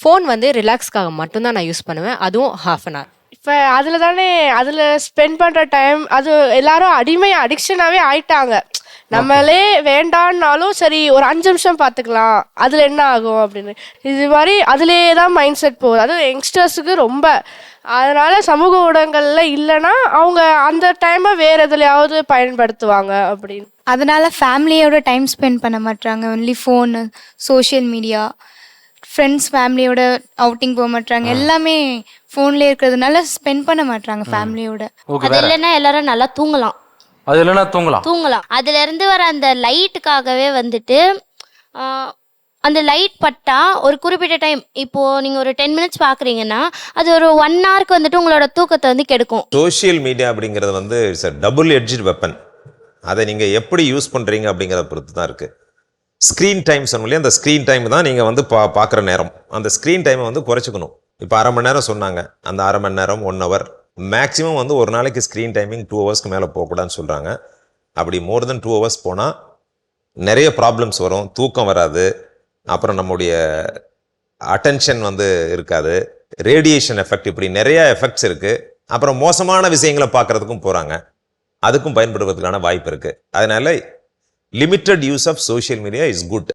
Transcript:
Phone வந்து ரிலாக்ஸ்க்காக மட்டும்தான் நான் யூஸ் பண்ணுவேன். அதுவும் ஹாஃப் அன் ஹவர் இப்போ அதில் தானே அதில் ஸ்பெண்ட் பண்ணுற டைம் அது எல்லாரும் அடிமை அடிக்ஷனாகவே ஆயிட்டாங்க. நம்மளே வேண்டான்னாலும் சரி ஒரு அஞ்சு நிமிஷம் பார்த்துக்கலாம். அதில் என்ன ஆகும் அப்படின்னு. இது மாதிரி அதிலே தான் மைண்ட் செட் போகுது. அதுவும் யங்ஸ்டர்ஸுக்கு ரொம்ப. அதனால சமூக ஊடகங்கள்ல இல்லைன்னா அவங்க அந்த டைமை வேற எதுலையாவது பயன்படுத்துவாங்க அப்படின்னு. அதனால ஃபேமிலியோட டைம் ஸ்பெண்ட் பண்ண மாட்டாங்க only phone social media friends ஃபேமிலியோட அவுட்டிங் போக மாட்டாங்க எல்லாமே ஃபோன்லேயே இருக்கிறதுனால ஸ்பெண்ட் பண்ண மாட்டாங்க ஃபேமிலியோட அது இல்லைன்னா எல்லாரும் நல்லா தூங்கலாம். அது இல்லைன்னா தூங்கலாம். தூங்கலாம். அதுல இருந்து வர அந்த லைட்டுக்காகவே வந்துட்டு ஆஹ், அந்த லைட் பட்டா ஒரு குறிப்பிட்ட டைம் இப்போ நீங்க ஒரு டென் மினிட்ஸ் பாக்குறீங்கன்னா அது ஒரு ஒன் ஹவருக்கு வந்துட்டு உங்களோட தூக்கத்தை வந்து கெடுக்கும். சோஷியல் மீடியா அப்படிங்கிறது வந்து இட்ஸ் டபுள் எட்ஜ் வெப்பன் அதை நீங்கள் எப்படி யூஸ் பண்ணுறீங்க அப்படிங்கிறத பொறுத்து தான் இருக்குது ஸ்க்ரீன் டைம் சொன்னோம் இல்லையா? அந்த ஸ்க்ரீன் டைம் தான் நீங்கள் வந்து பா பார்க்குற நேரம். அந்த ஸ்க்ரீன் டைமை வந்து குறைச்சிக்கணும். இப்போ அரை மணி நேரம் சொன்னாங்க. அந்த அரை மணி நேரம் ஒன் ஹவர் மேக்ஸிமம் வந்து ஒரு நாளைக்கு ஸ்க்ரீன் டைமிங் டூ ஹவர்ஸ்க்கு மேலே போகக்கூடாதுன்னு சொல்கிறாங்க அப்படி மோர் தென் டூ ஹவர்ஸ் போனால் நிறைய ப்ராப்ளம்ஸ் வரும். தூக்கம் வராது. அப்புறம் நம்முடைய அட்டென்ஷன் வந்து இருக்காது. ரேடியேஷன் எஃபெக்ட் இப்படி நிறைய எஃபெக்ட்ஸ் இருக்குது அப்புறம் மோசமான விஷயங்களை பார்க்குறதுக்கும் போகிறாங்க அதுக்கும் பயன்படுவதற்கான வாய்ப்பு இருக்குது அதனால் limited use of social media is good